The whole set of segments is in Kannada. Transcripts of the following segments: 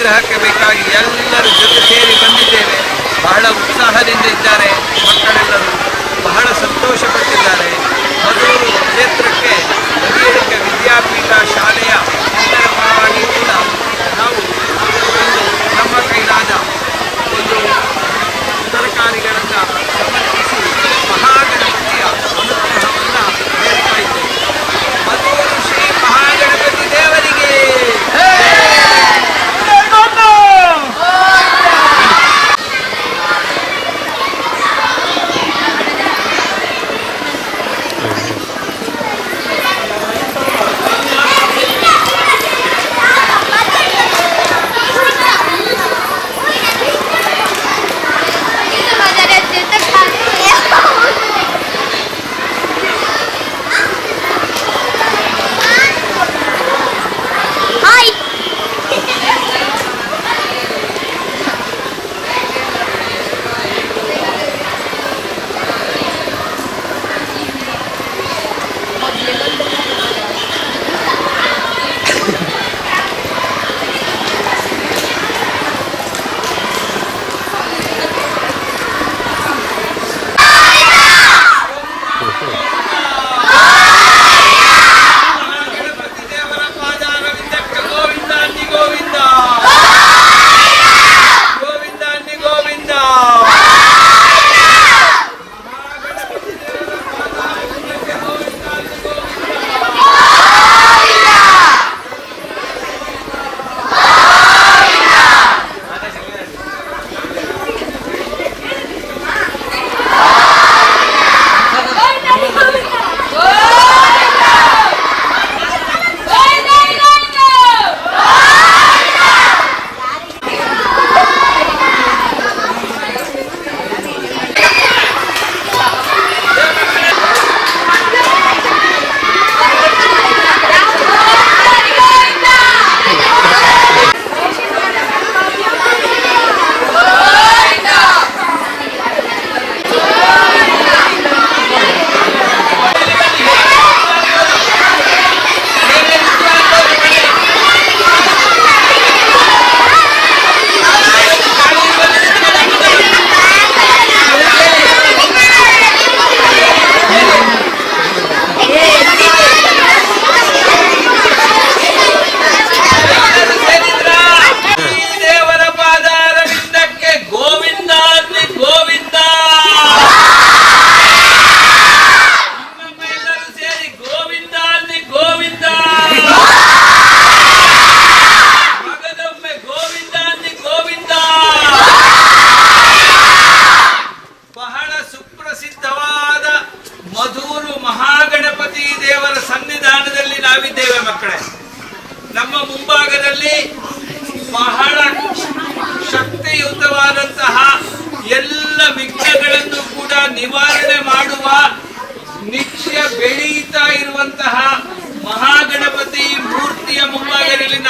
ಅನುಗ್ರಹಕ್ಕೆ ಬೇಕಾಗಿ ಎಲ್ಲರೂ ಜೊತೆ ಸೇರಿ ಬಂದಿದ್ದೇವೆ. ಬಹಳ ಉತ್ಸಾಹದಿಂದ ಇದ್ದಾರೆ ಮಕ್ಕಳೆಲ್ಲರೂ. ಬಹಳ ಸಂತೋಷಪಟ್ಟಿದ್ದಾರೆ. ಮಧೂರು ಕ್ಷೇತ್ರಕ್ಕೆ ಅಮೇರಿಕ ವಿದ್ಯಾಪೀಠ ಶಾಲೆಯ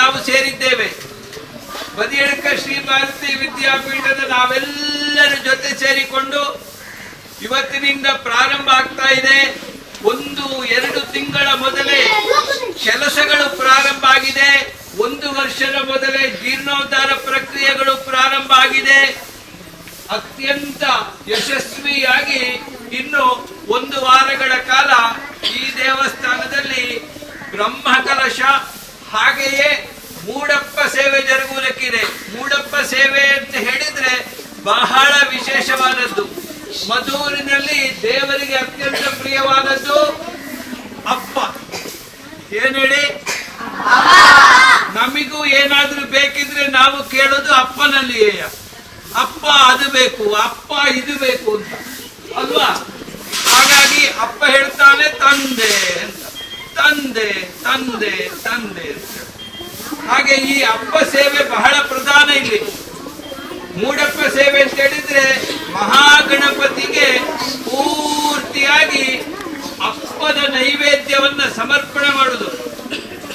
ನಾವು ಸೇರಿದ್ದೇವೆ. ಬದಿಯಡ್ಕ ಶ್ರೀ ಭಾರತಿ ವಿದ್ಯಾಪೀಠದ ನಾವೆಲ್ಲರ ಜೊತೆ ಸೇರಿಕೊಂಡು ಇವತ್ತಿನಿಂದ ಪ್ರಾರಂಭ ಆಗ್ತಾ ಇದೆ. ಒಂದು, ಎರಡು ತಿಂಗಳ ಮೊದಲೇ ಕೆಲಸಗಳು ಪ್ರಾರಂಭ ಆಗಿದೆ. ಒಂದು ವರ್ಷದ ಮೊದಲೇ ಜೀರ್ಣೋದ್ಧಾರ ಪ್ರಕ್ರಿಯೆಗಳು ಪ್ರಾರಂಭ ಆಗಿದೆ. ಅತ್ಯಂತ ಯಶಸ್ವಿಯಾಗಿ ಇನ್ನು ಒಂದು ವಾರಗಳ ಕಾಲ ಈ ದೇವಸ್ಥಾನದಲ್ಲಿ ಬ್ರಹ್ಮಕಲಶ ಹಾಗೆಯೇ ಮೂಡಪ್ಪ ಸೇವೆ ಜರುಗುವುದಕ್ಕಿದೆ. ಮೂಡಪ್ಪ ಸೇವೆ ಅಂತ ಹೇಳಿದ್ರೆ ಬಹಳ ವಿಶೇಷವಾದದ್ದು. ಮಧೂರಿನಲ್ಲಿ ದೇವರಿಗೆ ಅತ್ಯಂತ ಪ್ರಿಯವಾದದ್ದು ಅಪ್ಪ. ಏನ್ ಹೇಳಿ ನಮಿಗೂ ಏನಾದ್ರೂ ಬೇಕಿದ್ರೆ ನಾವು ಕೇಳೋದು ಅಪ್ಪನಲ್ಲಿಯೇ. ಅಪ್ಪ ಅದು ಬೇಕು, ಅಪ್ಪ ಇದು ಬೇಕು ಅಂತ. ಅಲ್ವಾ? ಹಾಗಾಗಿ ಅಪ್ಪ ಹೇಳ್ತಾನೆ ತಂದೆ ಅಂತ. ತಂದೆ ತಂದೆ ತಂದೆ ಹಾಗೆ ಈ ಅಪ್ಪ ಸೇವೆ ಬಹಳ ಪ್ರಧಾನ ಇಲ್ಲಿ. ಮೂಡಪ್ಪ ಸೇವೆ ಅಂತ ಹೇಳಿದ್ರೆ ಮಹಾಗಣಪತಿಗೆ ಪೂರ್ತಿಯಾಗಿ ಅಪ್ಪದ ನೈವೇದ್ಯವನ್ನ ಸಮರ್ಪಣೆ ಮಾಡುದು.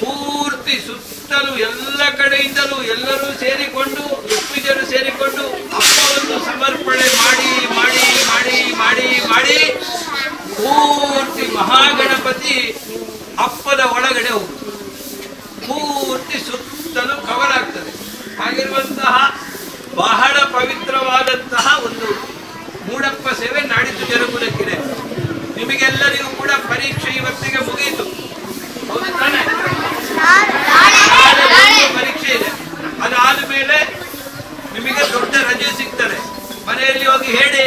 ಪೂರ್ತಿ ಸುತ್ತಲೂ ಎಲ್ಲ ಕಡೆಯಿಂದಲೂ ಎಲ್ಲರೂ ಸೇರಿಕೊಂಡು ಋತ್ವಿಜರು ಸೇರಿಕೊಂಡು ಅಪ್ಪವನ್ನು ಸಮರ್ಪಣೆ ಮಾಡಿ ಮಾಡಿ ಮಾಡಿ ಮಾಡಿ ಮಾಡಿ ಪೂರ್ತಿ ಮಹಾಗಣಪತಿ ಅಪ್ಪದ ಒಳಗಡೆ ಹೋಗುದು. ಪೂರ್ತಿ ಸುತ್ತಲೂ ಕವರ್ ಆಗ್ತದೆ. ಹಾಗಿರುವಂತಹ ಬಹಳ ಪವಿತ್ರವಾದಂತಹ ಒಂದು ಮೂಡಪ್ಪ ಸೇವೆ ನಾಡಿದ್ದು ಜನಗುಲಕ್ಕಿದೆ ನಿಮಗೆಲ್ಲರಿಗೂ ಕೂಡ ಪರೀಕ್ಷೆ ಇವತ್ತಿಗೆ ಮುಗಿಯಿತು ಪರೀಕ್ಷೆ ಇದೆ. ಅದಾದ ಮೇಲೆ ನಿಮಗೆ ದೊಡ್ಡ ರಜೆ ಸಿಗ್ತದೆ. ಮನೆಯಲ್ಲಿ ಹೋಗಿ ಹೇಳಿ.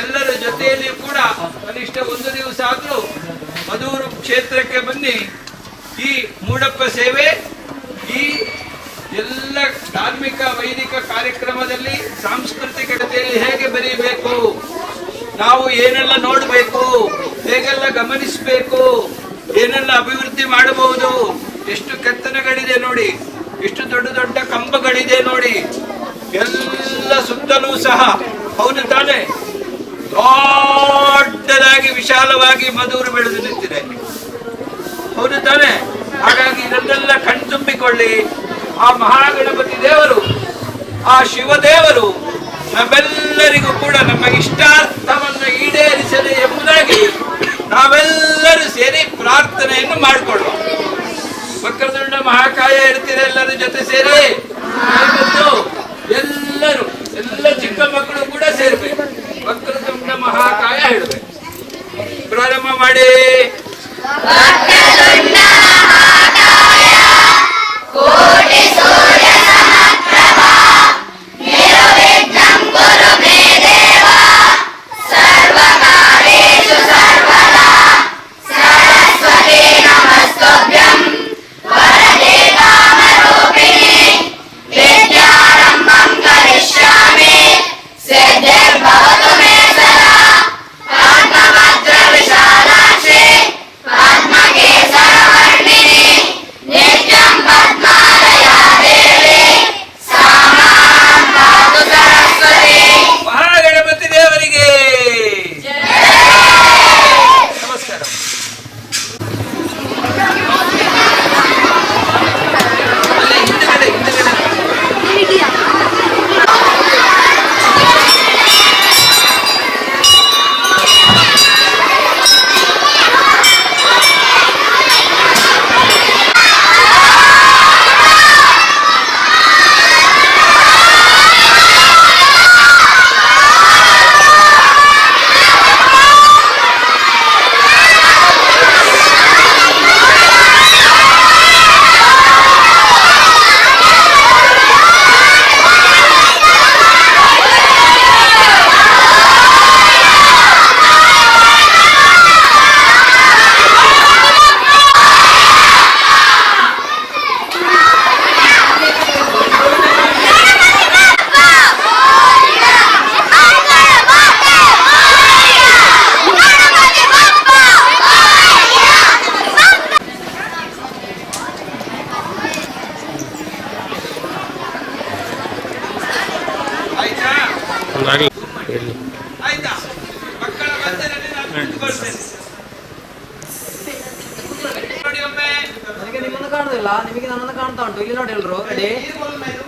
ಎಲ್ಲರ ಜೊತೆಯಲ್ಲಿ ಕೂಡ ಕನಿಷ್ಠ ಒಂದು ಕ್ಷೇತ್ರಕ್ಕೆ ಬನ್ನಿ. ಈ ಮೂಡಪ್ಪ ಸೇವೆ, ಈ ಎಲ್ಲ ಧಾರ್ಮಿಕ, ವೈದಿಕ ಕಾರ್ಯಕ್ರಮದಲ್ಲಿ, ಸಾಂಸ್ಕೃತಿಕ ಜೊತೆಯಲ್ಲಿ ಹೇಗೆ ಬರೀಬೇಕು? ನಾವು ಏನೆಲ್ಲ ನೋಡಬೇಕು? ಹೇಗೆಲ್ಲ ಗಮನಿಸಬೇಕು? ಏನೆಲ್ಲ ಅಭಿವೃದ್ಧಿ ಮಾಡಬಹುದು? ಎಷ್ಟು ಕೆತ್ತನೆಗಳಿದೆ ನೋಡಿ. ಎಷ್ಟು ದೊಡ್ಡ ದೊಡ್ಡ ಕಂಬಗಳಿದೆ ನೋಡಿ. ಎಲ್ಲ ಸುತ್ತಲೂ ಸಹ, ಹೌದು ತಾನೆ? ದೊಡ್ಡದಾಗಿ, ವಿಶಾಲವಾಗಿ ಮಧುರು ಬೆಳೆದು ನಿಂತಿದೆ. ಹೌದು ತಾನೆ ಹಾಗಾಗಿ ಇದನ್ನೆಲ್ಲ ಕಣ್ತುಂಬಿಕೊಳ್ಳಿ. ಆ ಮಹಾಗಣಪತಿ ದೇವರು, ಆ ಶಿವದೇವರು ನಮ್ಮೆಲ್ಲರಿಗೂ ಕೂಡ ನಮ್ಮ ಇಷ್ಟಾರ್ಥವನ್ನು ಈಡೇರಿಸಲಿ ಎಂಬುದಾಗಿ ನಾವೆಲ್ಲರೂ ಸೇರಿ ಪ್ರಾರ್ಥನೆಯನ್ನು ಮಾಡಿಕೊಳ್ಳುವ ವಕ್ರತುಂಡ ಮಹಾಕಾಯ ಇರ್ತೀರ ಎಲ್ಲರ ಜೊತೆ ಸೇರಿ. ಎಲ್ಲರೂ, ಎಲ್ಲ ಚಿಕ್ಕ ಮಕ್ಕಳು ಕೂಡ ಸೇರ್ಬೇಕು. ವಕ್ರತುಂಡ ಮಹಾಕಾಯ ಹೇಳಬೇಕು. ಪ್ರಾರಂಭ ಮಾಡಿ. Mahaganapati variable measure